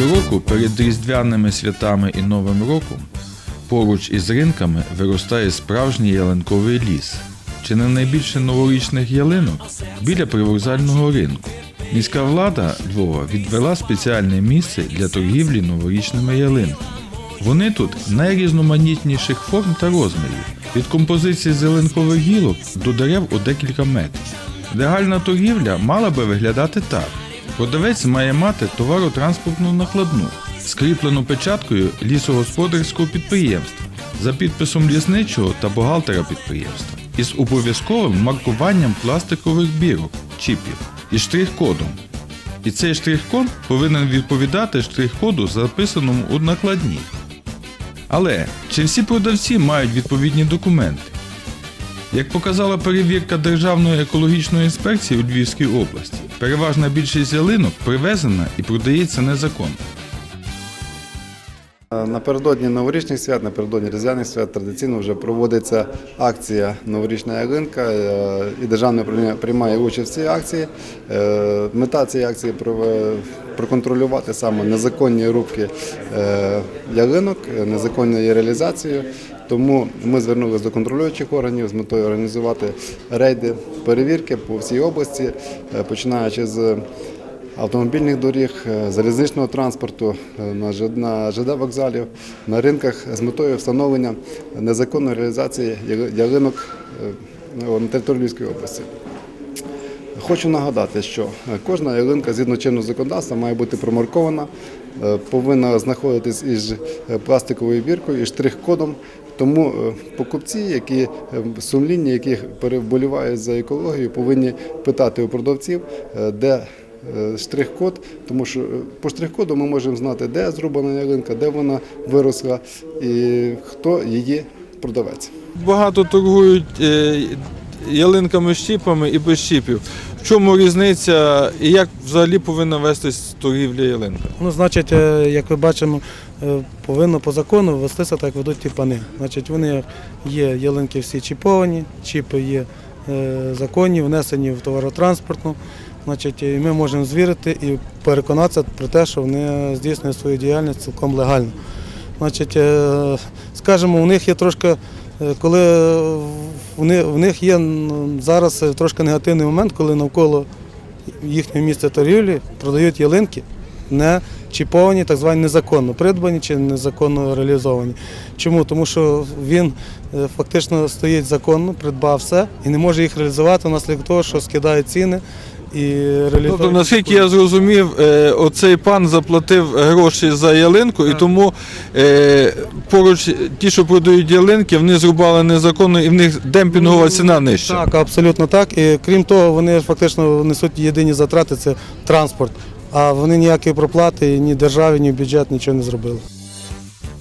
Щороку перед різдвяними святами і Новим роком поруч із ринками виростає справжній ялинковий ліс. Чи не найбільше новорічних ялинок біля привокзального ринку. Міська влада Львова відвела спеціальне місце для торгівлі новорічними ялинками. Вони тут найрізноманітніших форм та розмірів, від композиції зеленкових гілок до дерев у декілька метрів. Легальна торгівля мала би виглядати так: продавець має мати товаротранспортну накладну, скріплену печаткою лісогосподарського підприємства за підписом лісничого та бухгалтера підприємства із обов'язковим маркуванням пластикових бірок, чіпів і штрих-кодом. І цей штрих-код повинен відповідати штрих-коду, записаному у накладні. Але чи всі продавці мають відповідні документи? Як показала перевірка Державної екологічної інспекції у Львівській області, переважна більшість ялинок привезена і продається незаконно. Напередодні новорічних свят, напередодні різдвяних свят традиційно вже проводиться акція Новорічна ялинка е, і державне управління приймає участь в цій акції. Е, Мета цієї акції проконтролювати саме незаконні рубки е, ялинок, е, незаконну її реалізацію. Тому ми звернулися до контролюючих органів з метою організувати рейди перевірки по всій області, е, починаючи з автомобільних доріг, е, залізничного транспорту, е, на ЖД вокзалів, на ринках з метою встановлення незаконної реалізації ялинок е, на території Львівської області. Хочу нагадати, що кожна ялинка згідно чинного законодавства має бути промаркована, повинна знаходитись із пластиковою біркою і штрих-кодом. Тому покупці, які сумлінні, які переболівають за екологію, повинні питати у продавців, де штрих-код, тому що е, по штрих-коду ми можемо знати, де зроблена ялинка, де вона виросла і хто її продавець. Багато торгують е, ялинками з чіпами і без чіпів. В чому різниця і як взагалі повинна вестись торгівля ялинка? Ну, значить, е, як ви бачимо, е, повинно по закону вестися так ведуть ті пани. Значить, вони є ялинки всі чіповані, чіпи є е, законні, внесені в товаротранспортну. Значить, і ми можемо звірити і переконатися про те, що вони здійснюють свою діяльність цілком легально. Значить, е, скажімо, у них є трошки, е, коли в них є зараз трошки негативний момент, коли навколо їхнього місця торгівлі продають ялинки, не чіповані, так звані незаконно придбані чи незаконно реалізовані. Чому? Тому що він е, фактично стоїть законно, придбав все і не може їх реалізувати внаслідок того, що скидає ціни і. Тобто, наскільки я зрозумів, е, оцей пан заплатив гроші за ялинку, і тому е, поруч ті, що продають ялинки, вони зрубали незаконно і в них демпінгова ціна нижча. Так, абсолютно так. І крім того, вони фактично несуть єдині затрати це транспорт. А вони ніякої проплати ні державі, ні бюджет нічого не зробили.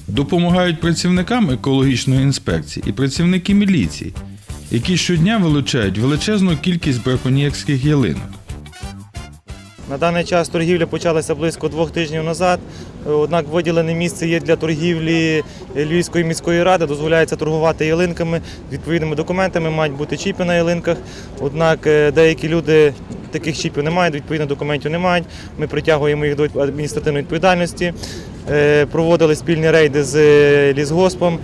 Допомагають працівникам екологічної інспекції і працівники міліції, які щодня вилучають величезну кількість браконьєрських ялинок. На даний час торгівля почалася близько двох тижнів назад. Однак виділене місце є для торгівлі Львівської міської ради. Дозволяється торгувати ялинками відповідними документами, мають бути чіпи на ялинках. Однак е, деякі люди таких чіпів не мають, відповідно документів не мають. Ми притягуємо їх до адміністративної відповідальності. Е, Проводили спільні рейди з е, лісгоспом,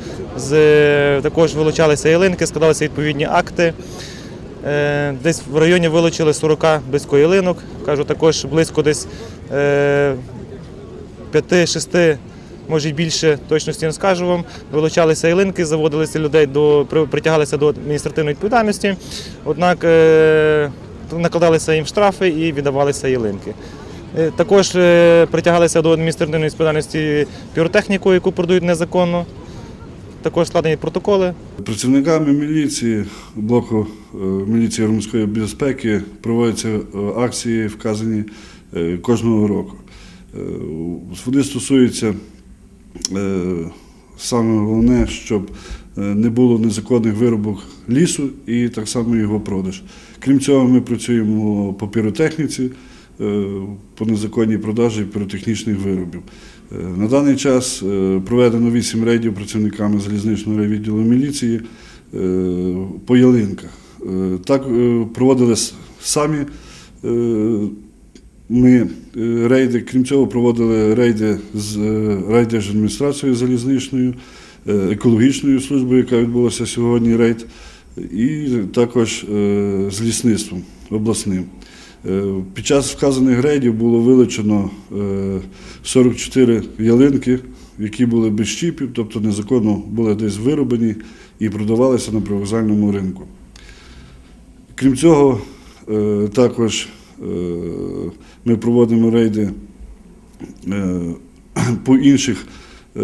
також вилучалися ялинки, складалися відповідні акти. Е, Десь в районі вилучили 40 близько ялинок. Кажу, також близько десь е, 5-6, може й більше, точності не скажу вам. Вилучалися ялинки, заводилися людей до притягалися до адміністративної відповідальності. Однак е, накладалися їм штрафи і віддавалися ялинки. Е, Також е, притягалися до адміністративної відповідальності піротехніку, яку продають незаконно. Також складені протоколи. Працівниками міліції, блоку е, міліції громадської безпеки проводяться е, акції, вказані е, кожного року. Вони стосуються саме головне, щоб не було незаконних виробок лісу і так само його продаж. Крім цього, ми працюємо по піротехніці, по незаконній продажі піротехнічних виробів. Е, На даний час е, проведено 8 рейдів працівниками залізничного райвідділу міліції е, по ялинках. Е, Так е, проводили самі е, Ми е, рейди, крім цього, проводили рейди з е, райдержадміністрацією залізничною, е, екологічною службою, яка відбулася сьогодні рейд, і також е, з лісництвом обласним. Е, Під час вказаних рейдів було вилучено е, 44 ялинки, які були без чіпів, тобто незаконно були десь вироблені і продавалися на привокзальному ринку. Крім цього, е, також е, ми проводимо рейди е, по інших е,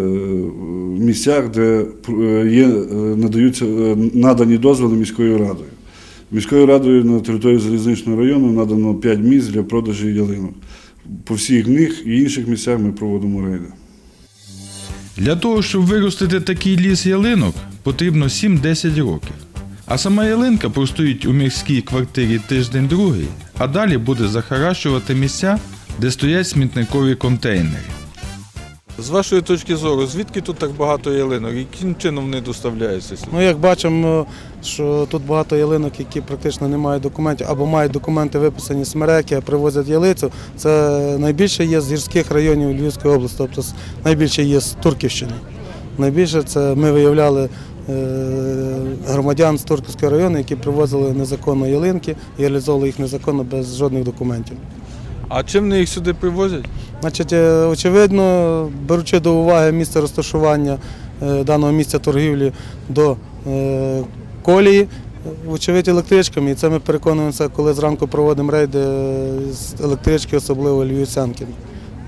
місцях, де е, є, е, надаються е, надані дозволи міською радою. Міською радою на території залізничного району надано 5 місць для продажу ялинок. По всіх них і інших місцях ми проводимо рейди. Для того, щоб виростити такий ліс ялинок, потрібно 7-10 років. А сама ялинка простоїть у міській квартирі тиждень-другий, а далі буде захаращувати місця, де стоять смітникові контейнери. З вашої точки зору, звідки тут так багато ялинок? Яким чином вони доставляються сюди? Ну, як бачимо, що тут багато ялинок, які практично не мають документів, або мають документи виписані з а привозять ялицю. Це найбільше є з гірських районів Львівської області, тобто найбільше є з Турківщини. Найбільше це ми виявляли е, громадян з Турківського району, які привозили незаконно ялинки і реалізовували їх незаконно без жодних документів. А чим вони їх сюди привозять? Значить, е, очевидно, беручи до уваги місце розташування е, даного місця торгівлі до е, колії, вочевидь електричками. І це ми переконуємося, коли зранку проводимо рейди з електрички, особливо львівцянки.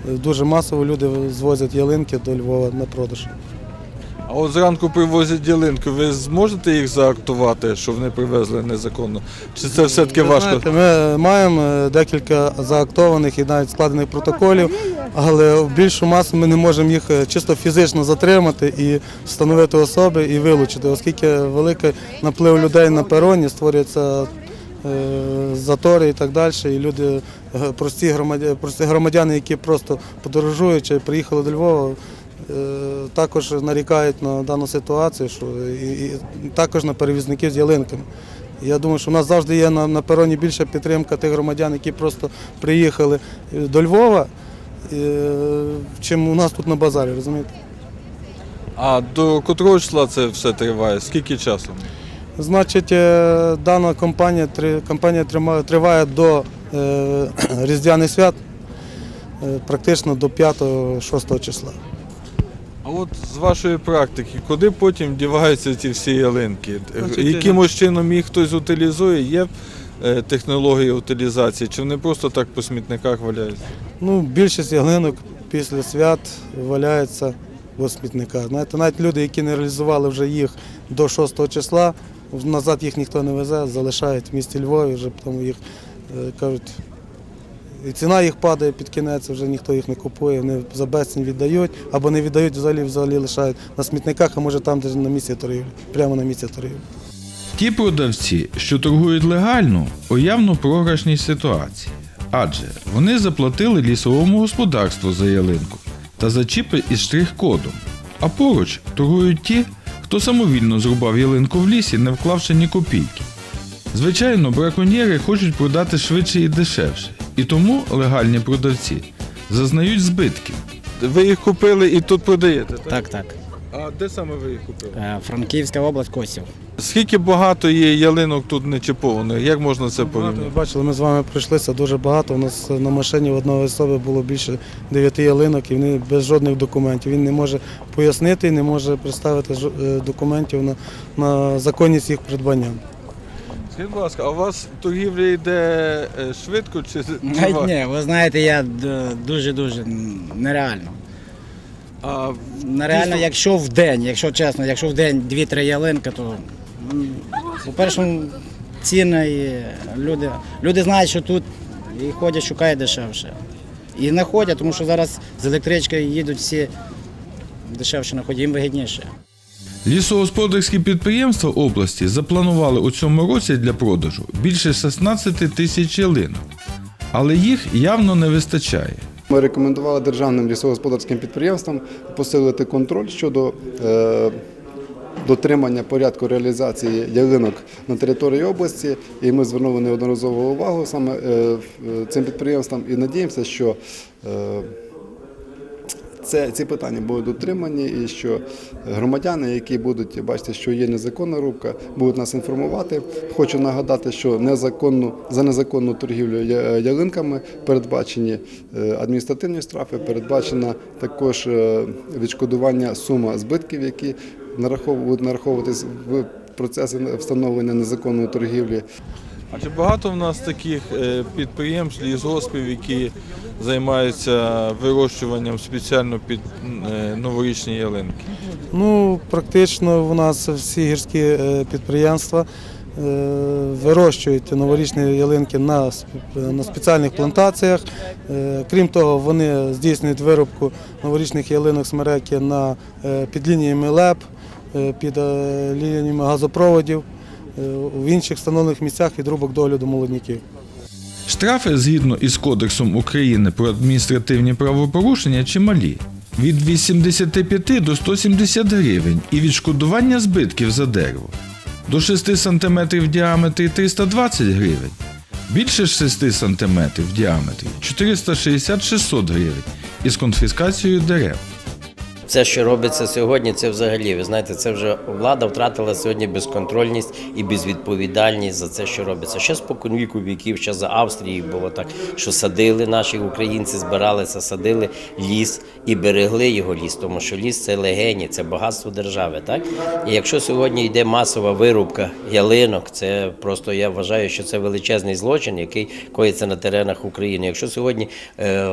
Дуже масово люди звозять ялинки до Львова на продаж. А от зранку привозять ялинку, ви зможете їх заактувати, що вони привезли незаконно? Чи це все-таки Ви важко? знаєте, Ми маємо е, декілька заактованих і навіть складених протоколів, але в більшу масу ми не можемо їх е, чисто фізично затримати і встановити особи і вилучити, оскільки великий наплив людей на пероні створюється е, затори і так далі. І люди, е, прості громадяни, прості громадяни, які просто подорожують чи приїхали до Львова. Е, Також нарікають на дану ситуацію, що і, і також на перевізників з ялинками. Я думаю, що в нас завжди є на, на пероні більша підтримка тих громадян, які просто приїхали до Львова, е, чим у нас тут на базарі, розумієте? А до котрого числа це все триває? Скільки часу? Значить, е, дана кампанія трима- триває до е, Різдвяних свят, практично до 5-6 числа. А от з вашої практики, куди потім діваються ці всі ялинки? Якимось чином їх хтось утилізує? Є е, технології утилізації, чи вони просто так по смітниках валяються? Ну, більшість ялинок після свят валяється в смітниках. Знаєте, навіть люди, які не реалізували вже їх до 6 числа, назад їх ніхто не везе, залишають в місті Львові, вже тому їх е, кажуть. І ціна їх падає під кінець, вже ніхто їх не купує, вони за безцінь віддають або не віддають, взагалі взагалі лишають на смітниках, а може там, де на місці торгівлі, прямо на місці торгівлі. Ті продавці, що торгують легально, у явно програшній ситуації. Адже вони заплатили лісовому господарству за ялинку та за чіпи із штрих-кодом. А поруч торгують ті, хто самовільно зрубав ялинку в лісі, не вклавши ні копійки. Звичайно, браконьєри хочуть продати швидше і дешевше, і тому легальні продавці зазнають збитків. Ви їх купили і тут продаєте, так? Так, так. А де саме ви їх купили? Е, Франківська область Косів. Скільки багато є ялинок тут не чіпованих? Як можна це Багато, ви бачили, ми з вами пройшлися дуже багато. У нас на машині в одного особи було більше дев'яти ялинок, і вони без жодних документів. Він не може пояснити і не може представити е, документів на, на законність їх придбання. Скажіть, будь ласка, а у вас торгівля йде е, швидко чи, чи ні, ви знаєте, я д- дуже-дуже нереально. А, Нереально, якщо в день, якщо чесно, якщо в день 2-3 ялинки, то м, по-перше, ціни і люди, люди знають, що тут і ходять, шукають дешевше. І знаходять, тому що зараз з електричкою їдуть всі дешевше знаходять, їм вигідніше. Лісогосподарські підприємства області запланували у цьому році для продажу більше 16 тисяч ялинок, але їх явно не вистачає. Ми рекомендували державним лісогосподарським підприємствам посилити контроль щодо е, дотримання порядку реалізації ялинок на території області. І ми звернули неодноразово увагу саме е, цим підприємствам і надіємося, що е, це, ці питання будуть дотримані і що громадяни, які будуть бачити, що є незаконна рубка, будуть нас інформувати. Хочу нагадати, що незаконну, за незаконну торгівлю ялинками передбачені е, адміністративні штрафи, передбачено також е, відшкодування сума збитків, які нарахов- будуть нараховуватись в процесі встановлення незаконної торгівлі. А чи багато в нас таких е, підприємств, лісгоспів, які займаються вирощуванням спеціально під е, новорічні ялинки? Ну, практично у нас всі гірські е, підприємства вирощують новорічні ялинки на, спеціальних плантаціях. Крім того, вони здійснюють виробку новорічних ялинок смереки під лініями ЛЕП, під лініями газопроводів, в інших встановлених місцях відрубок догляду молодняків. Штрафи згідно із Кодексом України про адміністративні правопорушення чималі. Від 85 до 170 гривень і відшкодування збитків за дерево. До 6 см в діаметрі 320 гривень. Більше 6 см в діаметрі 460-600 гривень із конфіскацією дерев. Це, що робиться сьогодні, це взагалі, ви знаєте, це вже влада втратила сьогодні безконтрольність і безвідповідальність за це, що робиться. Ще спокон віку віків, ще за Австрії було так, що садили наші українці, збиралися, садили ліс і берегли його ліс, тому що ліс це легені, це багатство держави. Так? І якщо сьогодні йде масова вирубка ялинок, це просто я вважаю, що це величезний злочин, який коїться на теренах України. Якщо сьогодні е,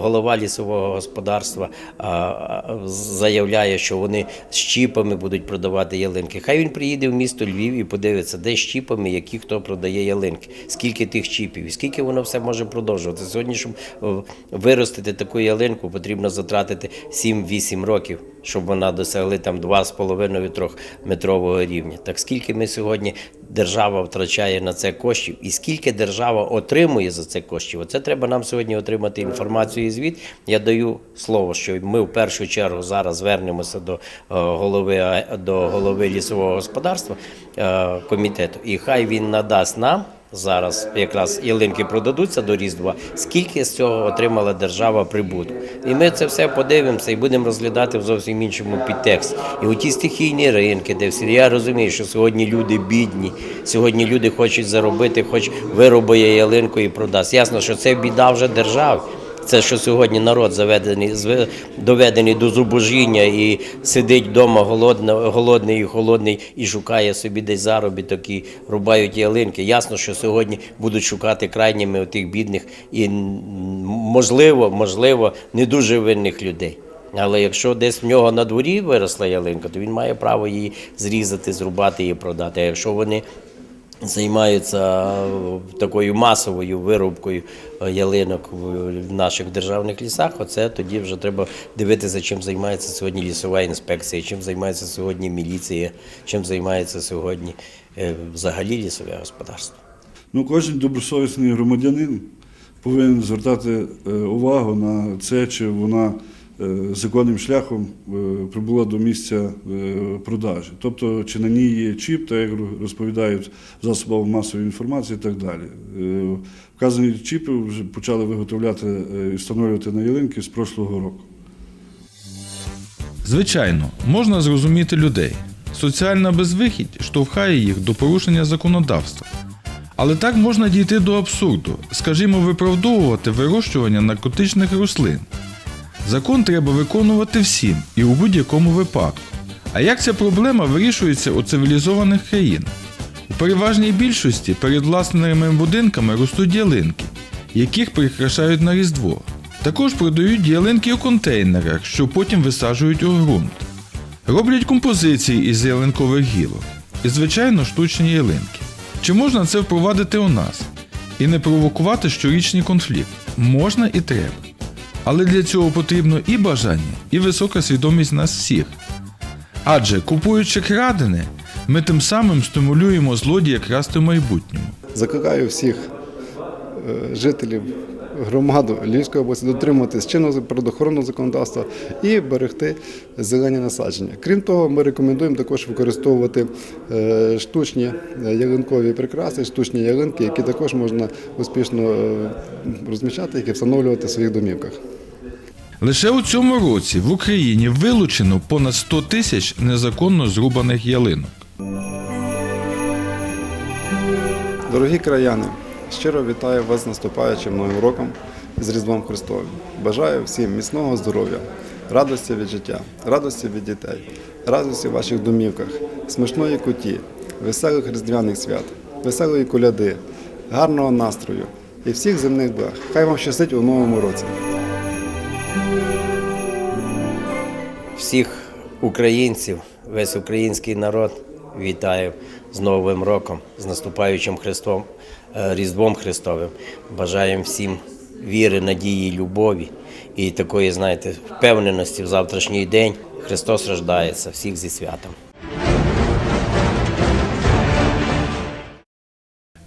голова лісового господарства а, заявляє, що вони з чіпами будуть продавати ялинки, хай він приїде в місто Львів і подивиться, де з чіпами, які хто продає ялинки, скільки тих чіпів, скільки воно все може продовжувати. Сьогодні, щоб е, виростити таку ялинку, потрібно затратити 7-8 років, щоб вона досягли там 2,5-3 метрового рівня. Так скільки ми сьогодні держава втрачає на це коштів, і скільки держава отримує за це коштів? Оце треба нам сьогодні отримати інформацію і звіт. Я даю слово, що ми в першу чергу зараз звернемося до е, голови до голови лісового господарства е, комітету, і хай він надасть нам. Зараз якраз ялинки продадуться до Різдва. Скільки з цього отримала держава прибутку? І ми це все подивимося і будемо розглядати в зовсім іншому підтекст. І у ті стихійні ринки, де всі я розумію, що сьогодні люди бідні, сьогодні люди хочуть заробити, хоч виробує ялинку і продасть. Ясно, що це біда вже держави. Це що сьогодні народ заведений, доведений до зубожіння і сидить вдома голодно, голодний і холодний і шукає собі десь заробіток і рубають ялинки. Ясно, що сьогодні будуть шукати крайніми тих бідних і можливо, можливо, не дуже винних людей. Але якщо десь в нього на дворі виросла ялинка, то він має право її зрізати, зрубати і продати. А якщо вони займаються е, такою масовою вирубкою е, ялинок в наших державних лісах, оце тоді вже треба дивитися, чим займається сьогодні лісова інспекція, чим займається сьогодні міліція, чим займається сьогодні е, взагалі лісове господарство. Ну, кожен добросовісний громадянин повинен звертати увагу на це, чи вона законним шляхом е, прибула до місця е, продажі. Тобто, чи на ній є чіп, так як розповідають засоби масової інформації і так далі. Е, Вказані чіпи вже почали виготовляти е, і встановлювати на ялинки з прошлого року. Звичайно, можна зрозуміти людей. Соціальна безвихідь штовхає їх до порушення законодавства. Але так можна дійти до абсурду, скажімо, виправдовувати вирощування наркотичних рослин. Закон треба виконувати всім і у будь-якому випадку. А як ця проблема вирішується у цивілізованих країнах? У переважній більшості перед власними будинками ростуть ялинки, яких прикрашають на Різдво. Також продають ялинки у контейнерах, що потім висаджують у ґрунт. Роблять композиції із ялинкових гілок. І, звичайно, штучні ялинки. Чи можна це впровадити у нас? І не провокувати щорічний конфлікт? Можна і треба. Але для цього потрібно і бажання, і висока свідомість нас всіх. Адже купуючи крадене, ми тим самим стимулюємо злодія красти в майбутньому. Закликаю всіх е, жителів громаду Львівської області дотримуватись чинного природоохоронного законодавства і берегти зелені насадження. Крім того, ми рекомендуємо також використовувати е, штучні е, ялинкові прикраси, штучні ялинки, які також можна успішно е, розміщати, які встановлювати в своїх домівках. Лише у цьому році в Україні вилучено понад 100 тисяч незаконно зрубаних ялинок. Дорогі краяни, щиро вітаю вас з наступаючим новим роком з Різдвом Христовим. Бажаю всім міцного здоров'я, радості від життя, радості від дітей, радості в ваших домівках, смачної куті, веселих різдвяних свят, веселої коляди, гарного настрою і всіх земних благ. Хай вам щастить у новому році. Всіх українців, весь український народ вітаю з Новим роком, з наступаючим Христом, е, Різдвом Христовим. Бажаємо всім віри, надії, любові і такої, знаєте, впевненості в завтрашній день. Христос рождається. Всіх зі святом.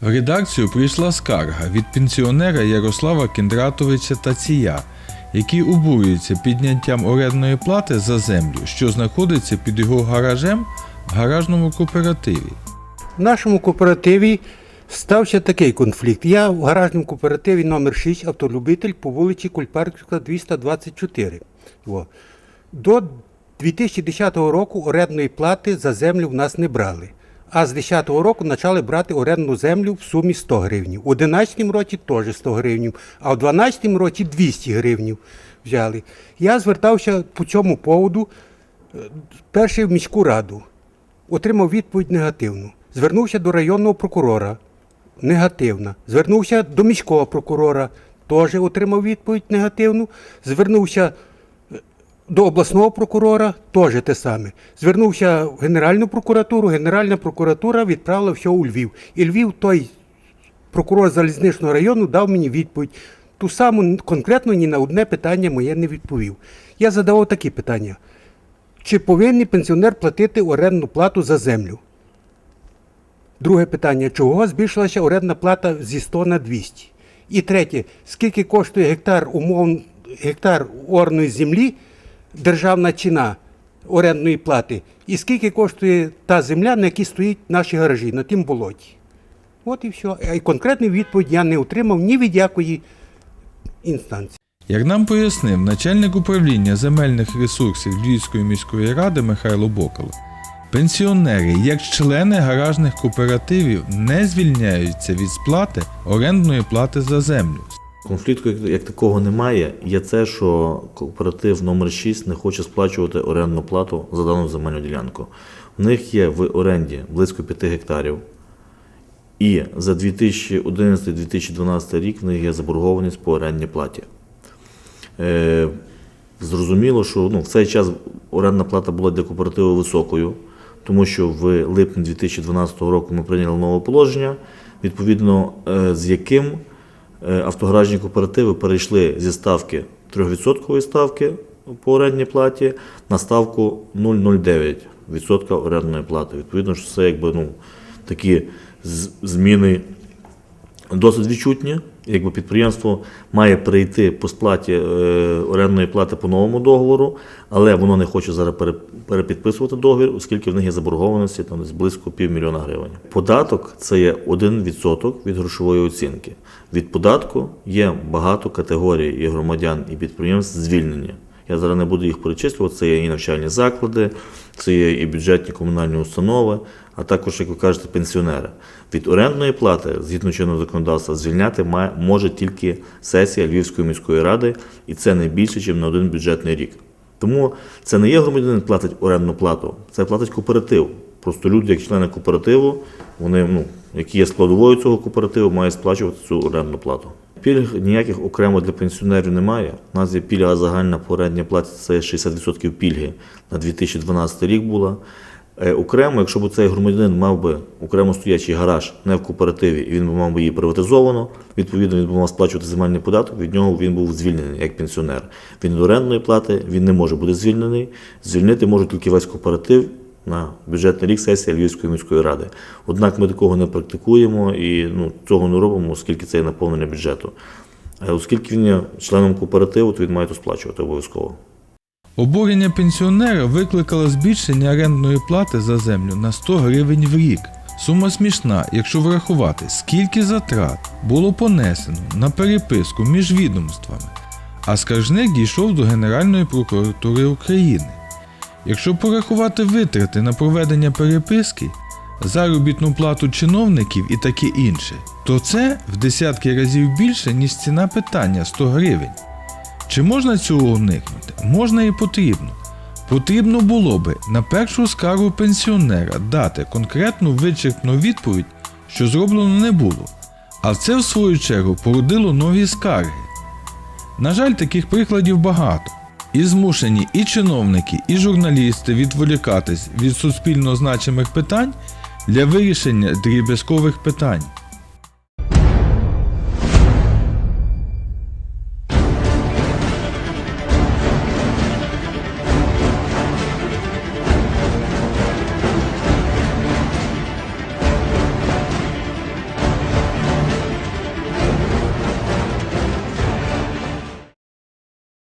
В редакцію прийшла скарга від пенсіонера Ярослава Кіндратовича Тація, який обурюється підняттям орендної плати за землю, що знаходиться під його гаражем в гаражному кооперативі. В нашому кооперативі стався такий конфлікт. Я в гаражному кооперативі номер 6 автолюбитель по вулиці Кульпарківська 224. О. До 2010 року орендної плати за землю в нас не брали. А з 2010 року почали брати орендну землю в сумі 100 гривень. У 2011 році теж 100 гривень, а в 2012 році 200 гривень взяли. Я звертався по цьому поводу е, перший в міську раду отримав відповідь негативну. Звернувся до районного прокурора. Негативна. Звернувся до міського прокурора, теж отримав відповідь негативну. Звернувся е, до обласного прокурора, теж те саме. Звернувся в Генеральну прокуратуру, Генеральна прокуратура відправила все у Львів. І Львів, той прокурор залізничного району, дав мені відповідь. Ту саму конкретно ні на одне питання моє не відповів. Я задавав такі питання. Чи повинен пенсіонер платити орендну плату за землю? Друге питання: чого збільшилася орендна плата зі 100 на 200? І третє, скільки коштує гектар умов, гектар орної землі, державна ціна орендної плати, і скільки коштує та земля, на якій стоїть наші гаражі, на тім болоті? От і все. Й конкретної відповіді я не отримав ні від якої інстанції. Як нам пояснив начальник управління земельних ресурсів Львівської міської ради Михайло Бокало, пенсіонери, як члени гаражних кооперативів, не звільняються від сплати орендної плати за землю. Конфлікту як, такого немає. Є це, що кооператив номер 6 не хоче сплачувати орендну плату за дану земельну ділянку. У них є в оренді близько 5 гектарів. І за 2011-2012 рік в них є заборгованість по орендній платі. Е, зрозуміло, що ну, в цей час орендна плата була для кооперативу високою, тому що в липні 2012 року ми прийняли нове положення, відповідно е, з яким е, автогаражні кооперативи перейшли зі ставки 3% ставки по орендній платі на ставку 0,09% орендної плати. Відповідно, що це якби ну, такі зміни досить відчутні. Якби підприємство має перейти по сплаті е, орендної плати по новому договору, але воно не хоче зараз пере- перепідписувати договір, оскільки в них є заборгованості там близько півмільйона гривень. Податок це є 1% від грошової оцінки. Від податку є багато категорій і громадян, і підприємств звільнені. Я зараз не буду їх перечислювати. Це є і навчальні заклади, це є і бюджетні комунальні установи, а також, як ви кажете, пенсіонери. Від орендної плати, згідно чинного законодавства, звільняти може тільки сесія Львівської міської ради, і це не більше, ніж на один бюджетний рік. Тому це не є громадянин платить орендну плату, це платить кооператив. Просто люди, як члени кооперативу, вони, ну, які є складовою цього кооперативу, мають сплачувати цю орендну плату. Пільг ніяких окремо для пенсіонерів немає. У нас є пільга загальна по орендній платі, це 60% пільги на 2012 рік була. Е, Окремо, якщо б цей громадянин мав би окремо стоячий гараж не в кооперативі, і він би мав би її приватизовано, відповідно він би мав сплачувати земельний податок, від нього він був звільнений як пенсіонер. Він від орендної плати він не може бути звільнений. Звільнити може тільки весь кооператив на бюджетний рік сесія Львівської міської ради. Однак ми такого не практикуємо і ну, цього не робимо, оскільки це є наповнення бюджету. А оскільки він є членом кооперативу, то він має то сплачувати обов'язково. Обурення пенсіонера викликало збільшення орендної плати за землю на 100 гривень в рік. Сума смішна, якщо врахувати, скільки затрат було понесено на переписку між відомствами, а скаржник дійшов до Генеральної прокуратури України. Якщо порахувати витрати на проведення переписки, заробітну плату чиновників і таке інше, то це в десятки разів більше, ніж ціна питання 100 гривень. Чи можна цього уникнути? Можна і потрібно. Потрібно було би на першу скаргу пенсіонера дати конкретну вичерпну відповідь, що зроблено не було. А це в свою чергу породило нові скарги. На жаль, таких прикладів багато. І змушені і чиновники, і журналісти відволікатись від суспільно значимих питань для вирішення дріб'язкових питань.